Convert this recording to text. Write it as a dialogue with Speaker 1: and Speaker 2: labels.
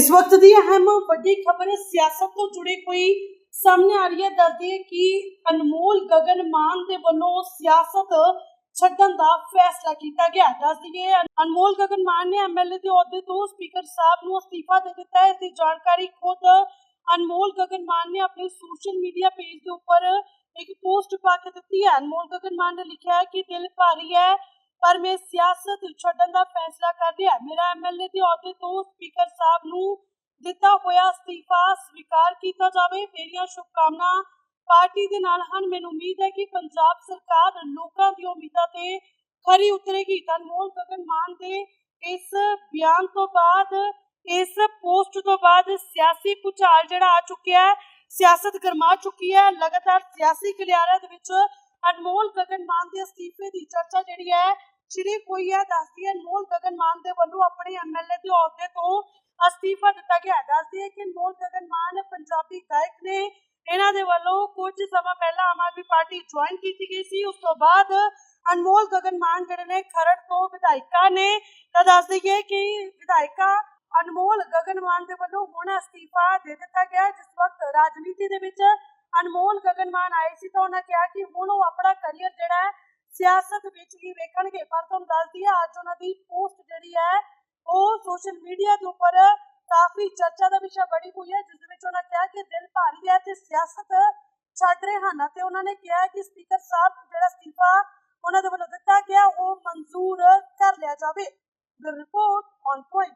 Speaker 1: ਇਸ ਵਕਤ ਦੀ ਅਹਿਮ ਵੱਡੀ ਖਬਰ ਸਿਆਸਤ ਤੋਂ ਜੁੜੀ ਹੋਈ ਸਾਹਮਣੇ ਆ ਰਹੀ ਹੈ, ਦੱਸਦੀ ਹੈ ਕਿ ਅਨਮੋਲ ਗਗਨ ਮਾਨ ਦੇ ਵੱਲੋਂ ਸਿਆਸਤ ਛੱਡਣ ਦਾ ਫੈਸਲਾ ਕੀਤਾ ਗਿਆ। ਦੱਸਦੀ ਹੈ, ਅਨਮੋਲ ਗਗਨ ਮਾਨ ਨੇ ਐਮਐਲਏ ਦੇ ਅਹੁਦੇ ਤੋਂ ਸਪੀਕਰ ਸਾਹਿਬ ਨੂੰ ਅਸਤੀਫਾ ਦੇ ਦਿੱਤਾ ਹੈ। ਇਸ ਦੀ ਜਾਣਕਾਰੀ ਖੁਦ ਅਨਮੋਲ ਗਗਨ ਮਾਨ ਨੇ ਆਪਣੇ ਸੋਸ਼ਲ ਮੀਡੀਆ ਪੇਜ ਦੇ ਉੱਪਰ ਇੱਕ ਪੋਸਟ ਪਾ ਕੇ ਦਿੱਤੀ ਹੈ। ਅਨਮੋਲ ਗਗਨ ਮਾਨ ਨੇ ਲਿਖਿਆ ਹੈ ਕਿ ਦਿਲ ਭਾਰੀ ਹੈ ਪਰ ਮੈਂ ਸਿਆਸਤ ਛੱਡਣ ਦਾ ਫੈਸਲਾ ਕਰ ਲਿਆ। ਮੇਰਾ ਐਮਐਲਏ ਦੇ ਅਹੁਦੇ ਤੋਂ ਸਪੀਕਰ ਸਾਹਿਬ ਨੂੰ ਦਿੱਤਾ ਹੋਇਆ ਅਸਤੀਫਾ ਸਵੀਕਾਰ ਕੀਤਾ ਜਾਵੇ। ਮੇਰੀਆਂ ਸ਼ੁਭਕਾਮਨਾ ਪਾਰਟੀ ਦੇ ਨਾਲ ਹਨ। ਮੈਨੂੰ ਉਮੀਦ ਹੈ ਕਿ ਪੰਜਾਬ ਸਰਕਾਰ ਲੋਕਾਂ ਦੀ ਉਮੀਦਾਂ ਤੇ ਖਰੀ ਉਤਰੇਗੀ। ਤਾਂ ਗਗਨ ਮਾਨ ਦੇ ਇਸ ਬਿਆਨ ਤੋਂ ਬਾਅਦ, ਇਸ ਪੋਸਟ ਤੋਂ ਬਾਅਦ ਸਿਆਸੀ ਭੁਚਾਲ ਜਿਹੜਾ ਆ ਚੁੱਕਿਆ ਹੈ, ਸਿਆਸਤ ਗਰਮਾ ਚੁੱਕੀ ਹੈ। ਲਗਾਤਾਰ ਸਿਆਸੀ ਗਲਿਆਰਿਆਂ ਦੇ ਵਿੱਚ ਅਨਮੋਲ ਗਗਨ ਮਾਨ ਦੇ ਅਸਤੀਫੇ ਦੀ ਚਰਚਾ ਜਿਹੜੀ ਹੈ, ਸ਼੍ਰੀ ਹੋਈ ਹੈ ਦੱਸਦੀ ਹੈ, ਅਨਮੋਲ ਗਗਨ ਮਾਨ ਦੇ ਵੱਲੋਂ ਆਪਣੇ ਐਮਐਲਏ ਦੇ ਅਹੁਦੇ ਤੋਂ ਅਸਤੀਫਾ ਦਿੱਤਾ ਗਿਆ ਹੈ। ਦੱਸਦੀ ਹੈ ਕਿ ਅਨਮੋਲ ਗਗਨ ਮਾਨ ਪੰਜਾਬੀ ਗਾਇਕ ਨੇ ਇਹਨਾਂ ਦੇ ਵੱਲੋਂ ਕੁਝ ਸਮਾਂ ਪਹਿਲਾਂ ਆਮ ਆਦਮੀ ਪਾਰਟੀ ਜੁਆਇਨ ਕੀਤੀ ਗਈ ਸੀ। ਉਸ ਤੋਂ ਬਾਅਦ ਅਨਮੋਲ ਗਗਨ ਮਾਨ ਜਿਹੜੇ ਨੇ ਖਰੜ ਤੋਂ ਵਿਧਾਇਕਾ ਨੇ। ਤਾਂ ਦੱਸ ਦਈਏ ਕਿ ਵਿਧਾਇਕਾ ਅਨਮੋਲ ਗਗਨ ਮਾਨ ਦੇ ਵੱਲੋਂ ਹੁਣ ਅਸਤੀਫਾ ਦੇ ਦਿੱਤਾ ਗਿਆ ਜਿਸ ਵਕਤ ਰਾਜਨੀਤੀ ਦੇ ਵਿੱਚ ਅਨਮੋਲ ਗਗਨ ਆਏ ਸੀ ਤਾਂ ਉਹਨਾਂ ਕਿਹਾ ਕਿ ਹੁਣ ਉਹ ਆਪਣਾ ਕੈਰੀਅਰ ਜਿਹੜਾ ਹੈ, ਸਿਆਸਤ ਵਿੱਚ ਹੀ ਵੇਖਣਗੇ। ਪਰ ਤੁਹਾਨੂੰ ਦੱਸਦੀ ਹੈ, ਅੱਜ ਉਹਨਾਂ ਦੀ ਪੋਸਟ ਜਿਹੜੀ ਹੈ, ਉਹ ਸੋਸ਼ਲ ਮੀਡੀਆ ਦੇ ਉੱਪਰ ਕਾਫੀ ਚਰਚਾ ਦਾ ਵਿਸ਼ਾ ਬਣੀ ਹੋਈ ਹੈ, ਜਿਸ ਦੇ ਵਿੱਚ ਉਹਨਾਂ ਕਿਹਾ ਕਿ ਦਿਲ ਭਾਰੀ ਹੈ ਤੇ ਸਿਆਸਤ ਛੱਡ ਰਹੇ ਹਨ ਤੇ ਉਹਨਾਂ ਨੇ ਕਿਹਾ ਕਿ ਸਪੀਕਰ ਸਾਹਿਬ ਜਿਹੜਾ ਅਸਤੀਫਾ ਉਹਨਾਂ ਦੇ ਵੱਲੋਂ ਦਿੱਤਾ ਗਿਆ, ਉਹ ਮਨਜ਼ੂਰ ਕਰ ਲਿਆ ਜਾਵੇ। Report on point